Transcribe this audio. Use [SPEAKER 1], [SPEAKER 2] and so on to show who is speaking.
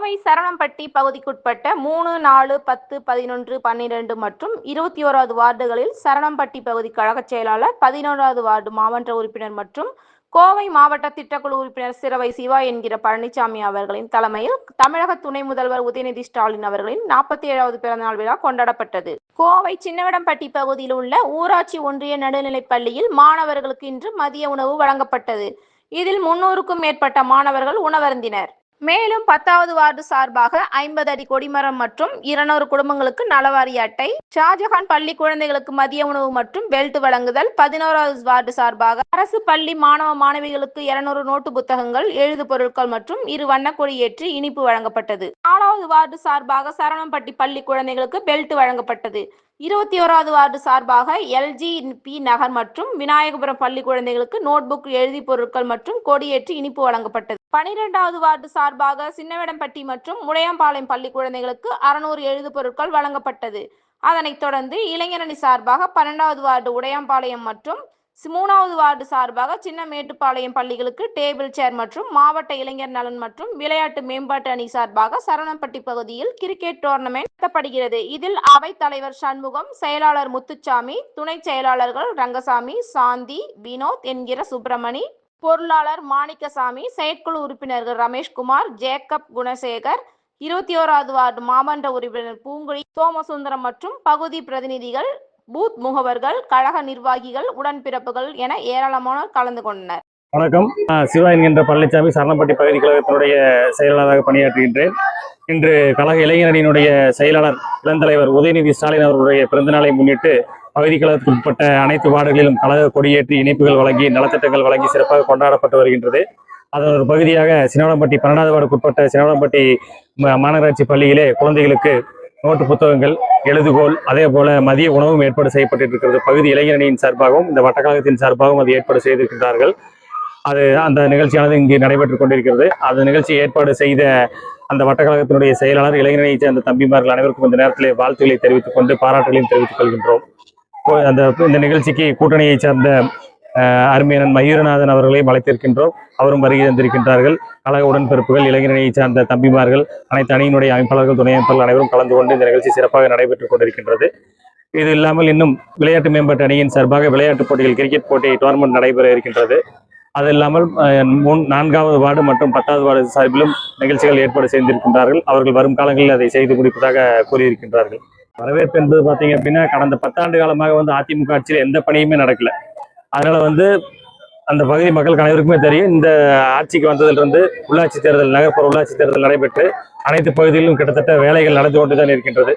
[SPEAKER 1] கோவை சரவணம்பட்டி பகுதிக்குட்பட்ட மூணு நாலு பத்து பதினொன்று பன்னிரண்டு மற்றும் இருபத்தி ஓராவது வார்டுகளில் சரவணம்பட்டி பகுதி கழகச் செயலாளர் பதினோராவது வார்டு மாவட்ட உறுப்பினர் மற்றும் கோவை மாவட்ட திட்டக்குழு உறுப்பினர் சிறவை சிவா என்கிற பழனிசாமி அவர்களின் தலைமையில் தமிழக துணை முதல்வர் உதயநிதி ஸ்டாலின் அவர்களின் நாற்பத்தி ஏழாவது பிறந்தநாள் விழா கொண்டாடப்பட்டது. கோவை சின்னவடம்பட்டி பகுதியில் உள்ள ஊராட்சி ஒன்றிய நடுநிலைப் பள்ளியில் மாணவர்களுக்கு இன்று மதிய உணவு வழங்கப்பட்டது. இதில் முன்னூறுக்கும் மேற்பட்ட மாணவர்கள் உணவருந்தினர். மேலும் பத்தாவது வார்டு சார்பாக ஐம்பது அடி கொடிமரம் மற்றும் இருநூறு குடும்பங்களுக்கு நலவாரி அட்டை ஷாஜஹான் பள்ளி குழந்தைகளுக்கு மதிய உணவு மற்றும் பெல்ட் வழங்குதல் பதினோராவது வார்டு சார்பாக அரசு பள்ளி மாணவ மாணவிகளுக்கு இருநூறு நோட்டு புத்தகங்கள் எழுது பொருட்கள் மற்றும் இரு வண்ணக்கொடி ஏற்றி இனிப்பு வழங்கப்பட்டது. நாலாவது வார்டு சார்பாக சரவணம்பட்டி பள்ளி குழந்தைகளுக்கு பெல்ட் வழங்கப்பட்டது. இருபத்தி ஓராவது வார்டு சார்பாக எல்ஜி பி நகர் மற்றும் விநாயகபுரம் பள்ளி குழந்தைகளுக்கு நோட்புக் எழுதி பொருட்கள் மற்றும் கொடியேற்றி இனிப்பு வழங்கப்பட்டது. பனிரெண்டாவது வார்டு சார்பாக சின்னவேடம்பட்டி மற்றும் முடையம்பாளையம் பள்ளி குழந்தைகளுக்கு அறுநூறு எழுது பொருட்கள் வழங்கப்பட்டது. அதனைத் தொடர்ந்து இளைஞரணி சார்பாக பன்னெண்டாவது வார்டு உடையம்பாளையம் மற்றும் மூணாவது வார்டு சார்பாக சின்ன மேட்டுப்பாளையம் பள்ளிகளுக்கு டேபிள் சேர் மற்றும் மாவட்ட இளைஞர் நலன் மற்றும் விளையாட்டு மேம்பாட்டு அணி சார்பாக சரணம்பட்டி பகுதியில் கிரிக்கெட் டோர்னமெண்ட் நடத்தப்படுகிறது. இதில் அவைத் தலைவர் சண்முகம் செயலாளர் முத்துச்சாமி துணை செயலாளர்கள் ரங்கசாமி சாந்தி வினோத் என்கிற சுப்பிரமணி பொருளாளர் மாணிக்கசாமி செயற்குழு உறுப்பினர்கள் ரமேஷ்குமார் ஜேக்கப் குணசேகர் இருபத்தி ஓராவது வார்டு மாமன்ற உறுப்பினர் பூங்குழி சோமசுந்தரம் மற்றும் பகுதி பிரதிநிதிகள் பூத் முகவர்கள் கழக நிர்வாகிகள் உடன்பிறப்புகள் என ஏராளமானோர் கலந்து கொண்டனர்.
[SPEAKER 2] வணக்கம். சிவா என்கின்ற பழனிசாமி சரணப்பட்டி பகுதி கழகத்தினுடைய செயலாளராக பணியாற்றுகின்றேன். இன்று கழக இளைஞரணியினுடைய செயலாளர் இளந்தலைவர் உதயநிதி ஸ்டாலின் அவர்களுடைய பிறந்தநாளை முன்னிட்டு பகுதிகளுக்கு உட்பட்ட அனைத்து வார்டுகளிலும் கழக கொடியேற்றி இணைப்புகள் வழங்கி நலத்திட்டங்கள் வழங்கி சிறப்பாக கொண்டாடப்பட்டு வருகின்றது. அதன் ஒரு பகுதியாக சினவளம்பட்டி பன்னெண்டாவது வார்டுக்குட்பட்ட சினவளம்பட்டி மாநகராட்சி பள்ளியிலே குழந்தைகளுக்கு நோட்டு புத்தகங்கள் எழுதுகோல் அதே போல மதிய உணவும் ஏற்பாடு செய்யப்பட்டிருக்கிறது. பகுதி இளைஞரணியின் சார்பாகவும் இந்த வட்டக்கழகத்தின் சார்பாகவும் அது ஏற்பாடு செய்திருக்கின்றார்கள். அது அந்த நிகழ்ச்சியானது இங்கு நடைபெற்றுக் கொண்டிருக்கிறது. அந்த நிகழ்ச்சி ஏற்பாடு செய்த அந்த வட்டக்கழகத்தினுடைய செயலாளர் இளைஞரணி சேர்ந்த தம்பிமார்கள் அனைவருக்கும் இந்த நேரத்திலே வாழ்த்துக்களை தெரிவித்துக் கொண்டு பாராட்டுகளையும் தெரிவித்துக் கொள்கின்றோம். அந்த இந்த நிகழ்ச்சிக்கு கூட்டணியைச் சேர்ந்த அஹ், அருமையனன் மயூரநாதன் அவர்களையும் அழைத்திருக்கின்றோம். அவரும் வருகை தந்திருக்கின்றார்கள். கழக உடன்பிறப்புகள் இளைஞரணியைச் சார்ந்த தம்பிமார்கள் அனைத்து அணியினுடைய அமைப்பாளர்கள் துணை அமைப்பாளர்கள் அனைவரும் கலந்து கொண்டு இந்த நிகழ்ச்சி சிறப்பாக நடைபெற்றுக் கொண்டிருக்கின்றது. இது இல்லாமல் இன்னும் விளையாட்டு மேம்பாட்டு அணியின் சார்பாக விளையாட்டுப் போட்டிகள் கிரிக்கெட் போட்டி டோர்னமெண்ட் நடைபெற இருக்கின்றது. அது இல்லாமல் அஹ், நான்காவது வார்டு மற்றும் பத்தாவது வார்டு சார்பிலும் நிகழ்ச்சிகள் ஏற்பாடு செய்திருக்கின்றார்கள். அவர்கள் வரும் காலங்களில் அதை செய்து முடிப்பதாக கூறியிருக்கின்றார்கள். வரவேற்பு என்பது பார்த்தீங்க அப்படின்னா கடந்த பத்தாண்டு காலமாக வந்து அதிமுக ஆட்சியில் எந்த பணியுமே நடக்கல. அதனால வந்து அந்த பகுதி மக்களுக்கு அனைவருக்குமே தெரியும் இந்த ஆட்சிக்கு வந்ததிலிருந்து உள்ளாட்சி தேர்தல் நகர்ப்புற உள்ளாட்சி தேர்தல் நடைபெற்று அனைத்து பகுதிகளிலும் கிட்டத்தட்ட வேலைகள் நடந்து கொண்டு தான் இருக்கின்றது.